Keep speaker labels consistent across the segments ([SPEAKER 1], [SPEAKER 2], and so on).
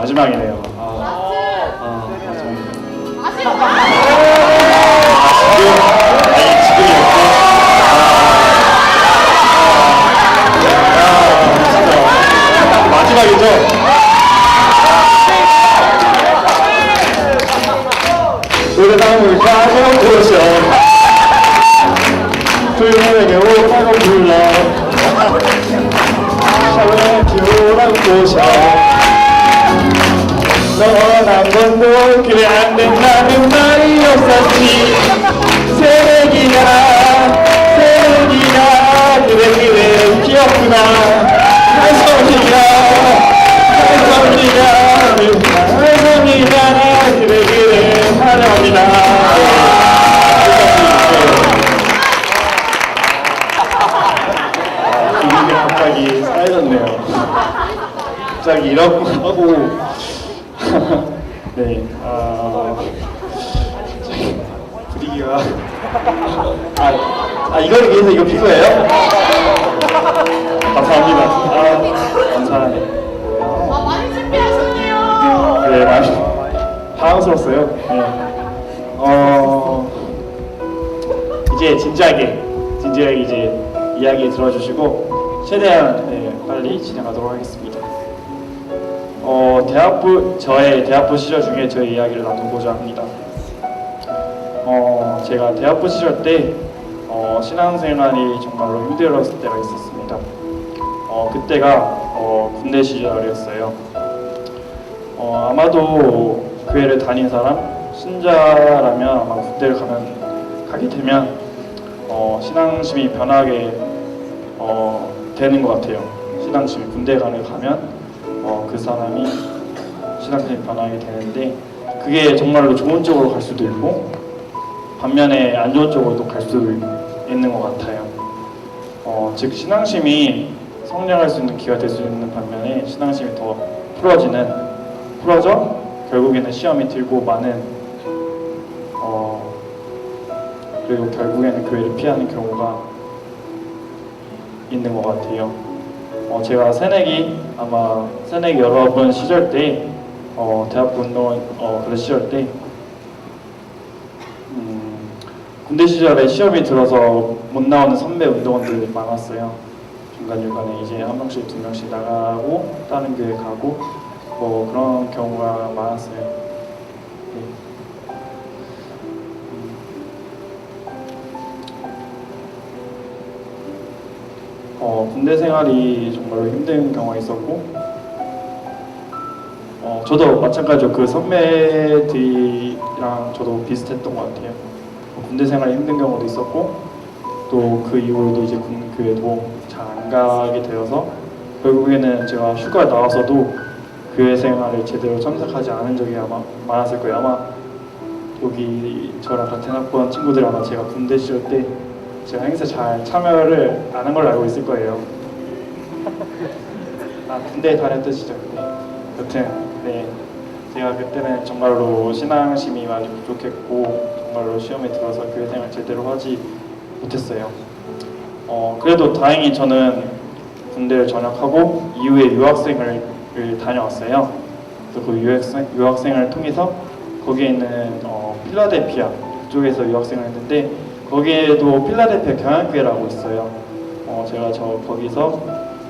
[SPEAKER 1] 마지막이네요. 아, 아 맞습니다. 아니 지금 가면 보셔 조용하게 오라고 불러 샤워해 오라고 보셔 너한 번도 그래 안 된다는 말이 없었지 새내기야 새내기야 그래 그래 귀엽구나 한성이야 한성이야 한성이야 그래 그래 분위기 갑자기 쌓여졌네요 갑자기 이러고 하고 네, 아, 분위기가 아, 아 이거를 위해서 이거 핀 거예요? 감사합니다. 아, 감사해요.
[SPEAKER 2] 아, 많이 준비하셨네요.
[SPEAKER 1] 네, 많이 당황스러웠어요. 네. 어, 이제 진지하게, 진지하게 이제 이야기 들어주시고 최대한 네, 빨리 진행하도록 하겠습니다. 어, 대학부 저의 대학부 시절 중에 저의 이야기를 나누고자 합니다. 어, 제가 대학부 시절 때 어, 신앙생활이 정말로 힘들었을 때가 있었습니다. 어, 그때가 어, 군대 시절이었어요. 어, 아마도 교회를 다닌 사람, 신자라면 아마 군대를 가면 가게 되면 어, 신앙심이 변하게 어, 되는 것 같아요. 신앙심이 군대 가면 어, 그 사람이 신앙심이 변하게 되는데 그게 정말로 좋은 쪽으로 갈 수도 있고 반면에 안 좋은 쪽으로도 갈 수도 있는 것 같아요. 어, 즉 신앙심이 성장할 수 있는 기회가 될 수 있는 반면에 신앙심이 더 풀어지는 풀어져 결국에는 시험이 들고 많은 어, 그리고 결국에는 교회를 피하는 경우가 있는 것 같아요. 어, 제가 새내기 아마 새내기 여러분 시절 때 어, 대학부 운동 어, 그런 시절 때 음, 군대 시절에 시험이 들어서 못 나오는 선배 운동원들이 많았어요. 중간 중간에 이제 한 명씩 두 명씩 나가고 다른 교회 가고 뭐 그런 경우가 많았어요. 네. 어, 군대 생활이 정말로 힘든 경우가 있었고, 어, 저도 마찬가지로 그 선배들이랑 저도 비슷했던 것 같아요. 어, 군대 생활이 힘든 경우도 있었고, 또 그 이후로도 이제 군 교회도 잘 안 가게 되어서 결국에는 제가 휴가 나와서도 교회 생활을 제대로 참석하지 않은 적이 아마 많았을 거예요. 아마 여기 저랑 같은 학번 친구들 아마 제가 군대 시절 때 제가 행사 잘 참여를 안 한 걸로 알고 있을 거예요. 아 군대 다녔던 시절 네. 여튼 네 제가 그때는 정말로 신앙심이 많이 부족했고 정말로 시험에 들어서 교회 생활 제대로 하지 못했어요. 어 그래도 다행히 저는 군대를 전역하고 이후에 유학생을 다녀왔어요. 그 유학생 유학생을 통해서 거기에 있는 어, 필라델피아 그쪽에서 유학생을 했는데 거기에도 필라델피아 경향교회라고 있어요. 어, 제가 저 거기서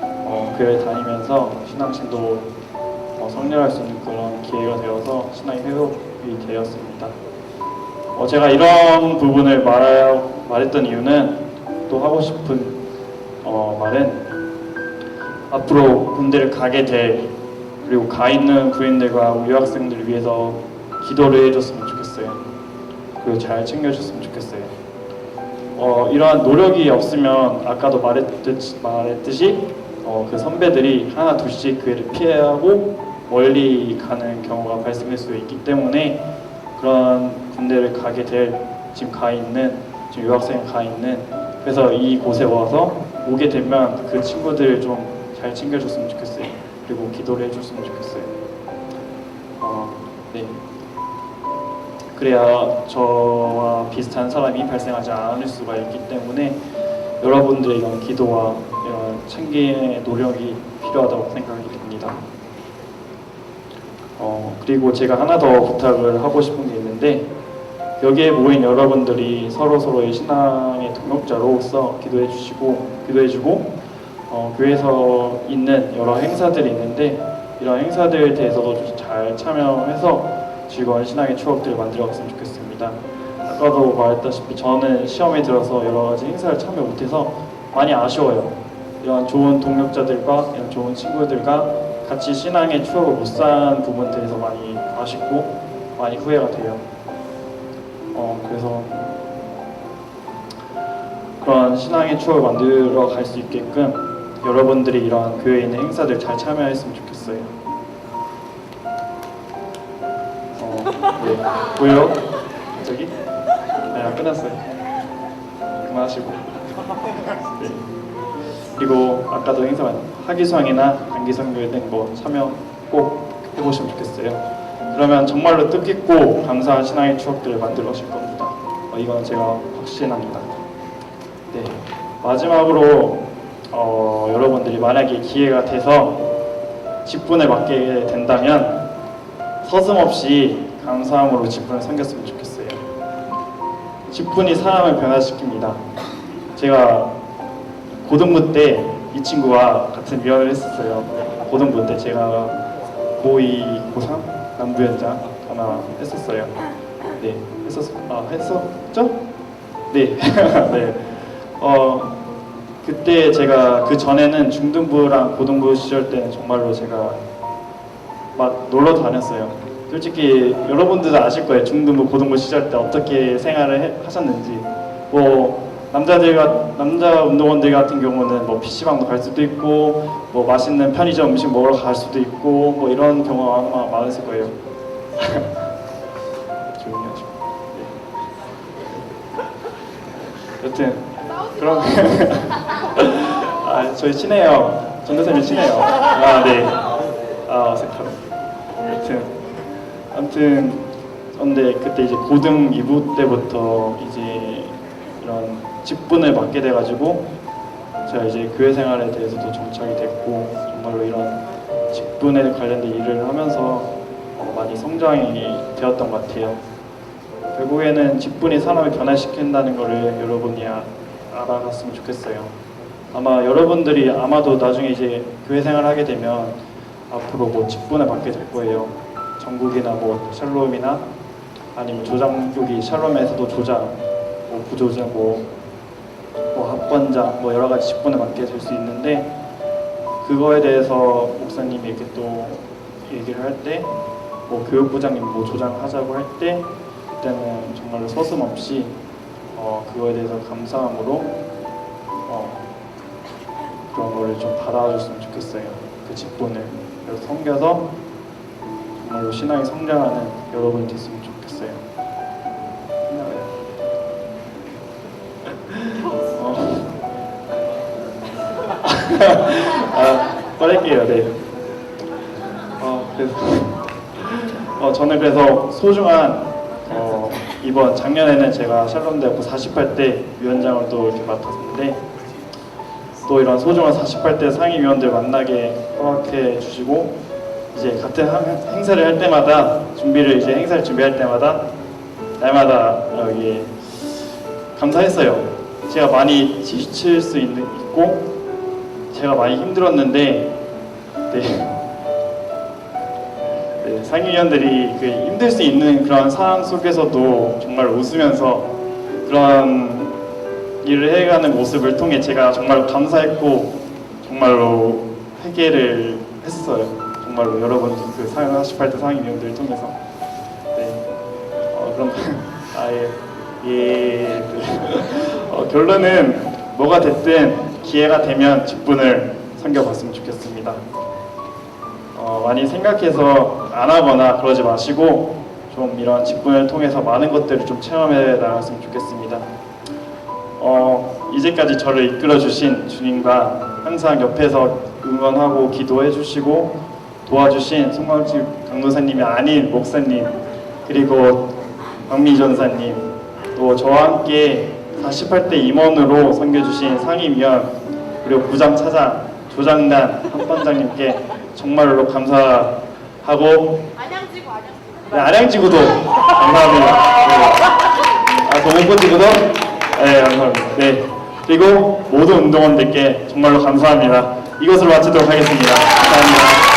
[SPEAKER 1] 어, 교회 다니면서 신앙심도 어, 성렬할 수 있는 그런 기회가 되어서 신앙이 회복이 되었습니다. 어, 제가 이런 부분을 말, 말했던 이유는 또 하고 싶은 어, 말은 앞으로 군대를 가게 될 그리고 가 있는 부인들과 우리 학생들을 위해서 기도를 해줬으면 좋겠어요. 그리고 잘 챙겨줬으면 좋겠어요. 어, 이러한 노력이 없으면 아까도 말했듯, 말했듯이 어, 그 선배들이 하나 둘씩 교회를 피하고 멀리 가는 경우가 발생할 수 있기 때문에 그런 군대를 가게 될 지금 가 있는 지금 유학생 가 있는 그래서 이 곳에 와서 오게 되면 그 친구들 좀 잘 챙겨줬으면 좋겠어요. 그리고 기도를 해줬으면 좋겠어요. 그래야 저와 비슷한 사람이 발생하지 않을 수가 있기 때문에 여러분들의 이런 기도와 이런 챙김의 노력이 필요하다고 생각이 듭니다. 어, 그리고 제가 하나 더 부탁을 하고 싶은 게 있는데 여기에 모인 여러분들이 서로 서로의 신앙의 동역자로서 기도해 주시고 기도해 주고 어, 교회에서 있는 여러 행사들이 있는데 이런 행사들에 대해서도 좀잘 참여해서 즐거운 신앙의 추억들을 만들어 갔으면 좋겠습니다. 아까도 말했다시피 저는 시험에 들어서 여러 가지 행사를 참여 못해서 많이 아쉬워요. 이런 좋은 동역자들과 이런 좋은 친구들과 같이 신앙의 추억을 못산 부분들에서 많이 아쉽고 많이 후회가 돼요. 어, 그래서 그런 신앙의 추억을 만들어 갈 수 있게끔 여러분들이 이런 교회에 있는 행사들 잘 참여했으면 좋겠어요. 네. 보여요? 저기? 아, 끝났어요. 그만하시고. 네. 그리고 아까도 행사 많이 하기수항이나 단기선교회 등뭐 참여 꼭 해보시면 좋겠어요. 그러면 정말로 뜻깊고 감사한 신앙의 추억들을 만들어 가실 겁니다. 어, 이건 제가 확신합니다. 네. 마지막으로 어, 여러분들이 만약에 기회가 돼서 직분을 맡게 된다면 서슴없이 감사함으로 직분을 섬겼으면 좋겠어요. 직분이 사람을 변화시킵니다. 제가 고등부 때 이 친구와 같은 위원을 했었어요. 고등부 때 제가 고2, 고3 남부연장 하나 했었어요. 네, 했었, 아, 했었죠? 네, 네. 어, 그때 제가 그 전에는 중등부랑 고등부 시절 때는 정말로 제가 막 놀러 다녔어요. 솔직히 여러분들도 아실 거예요. 중등부, 고등부 시절 때 어떻게 생활을 해- 하셨는지. 뭐 남자들 같 남자 운동원들 같은 경우는 뭐 PC방도 갈 수도 있고 뭐 맛있는 편의점 음식 먹으러 갈 수도 있고 뭐 이런 경우가 아마 많으실 거예요. 조용히 하시고. 네. 여튼 그럼 아 저희 친해요. 전도사님 친해요. 아 네. 아 어색하다. 아무튼 근데 그때 이제 고등 2부 때부터 이제 이런 직분을 맡게 돼가지고 제가 이제 교회 생활에 대해서도 정착이 됐고 정말로 이런 직분에 관련된 일을 하면서 어, 많이 성장이 되었던 것 같아요. 결국에는 직분이 사람을 변화시킨다는 것을 여러분이 아- 알아갔으면 좋겠어요. 아마 여러분들이 아마도 나중에 이제 교회 생활을 하게 되면 앞으로 뭐 직분을 받게 될 거예요. 전국이나 뭐 샬롬이나 아니면 조장 여기 샬롬에서도 조장, 뭐 부조장, 뭐, 뭐 학번장, 뭐 여러 가지 직분을 맡게 될 수 있는데 그거에 대해서 목사님이 이렇게 또 얘기를 할 때, 뭐 교육부장님 뭐 조장하자고 할 때 그때는 정말로 서슴없이 어, 그거에 대해서 감사함으로 어, 그런 거를 좀 받아줬으면 좋겠어요. 그 직분을 그래서 섬겨서 정말로 신앙이 성장하는 여러분이 됐으면 좋겠어요. 어. 아, 꺼낼게요. 네. 어, 그래서 어, 저는 그래서 소중한 어, 이번 작년에는 제가 샬롬대학교 48대 위원장을 또 이렇게 맡았는데 또 이런 소중한 48대 상임위원들 만나게 허락해 주시고 이제 같은 한- 행사를 할 때마다 준비를 이제 행사를 준비할 때마다 날마다 여기 감사했어요. 제가 많이 지칠 수 있는, 있고 제가 많이 힘들었는데 네. 네, 상임위원들이 그 힘들 수 있는 그런 상황 속에서도 정말 웃으면서 그런 일을 해가는 모습을 통해 제가 정말 감사했고 정말로 회개를 했어요. 정말로 여러분 그상 48대 상임위원들을 통해서 네. 어, 그럼 아예 예. 어, 결론은 뭐가 됐든 기회가 되면 직분을 섬겨봤으면 좋겠습니다. 어, 많이 생각해서 안 하거나 그러지 마시고 좀 이런 직분을 통해서 많은 것들을 좀 체험해 나갔으면 좋겠습니다. 어, 이제까지 저를 이끌어 주신 주님과 항상 옆에서 응원하고 기도해 주시고 도와주신 송광집 강도사님이 아닌 목사님 그리고 박미 전사님 또 저와 함께 48대 임원으로 섬겨주신 상임위원 그리고 부장 차장 조장단 한반장님께 정말로 감사하고 하고
[SPEAKER 2] 안양지구.
[SPEAKER 1] 네, 안양지구도 감사합니다. 네. 아, 도목구지구도 네, 감사합니다. 네. 그리고 모든 운동원들께 정말로 감사합니다. 이것으로 마치도록 하겠습니다. 감사합니다.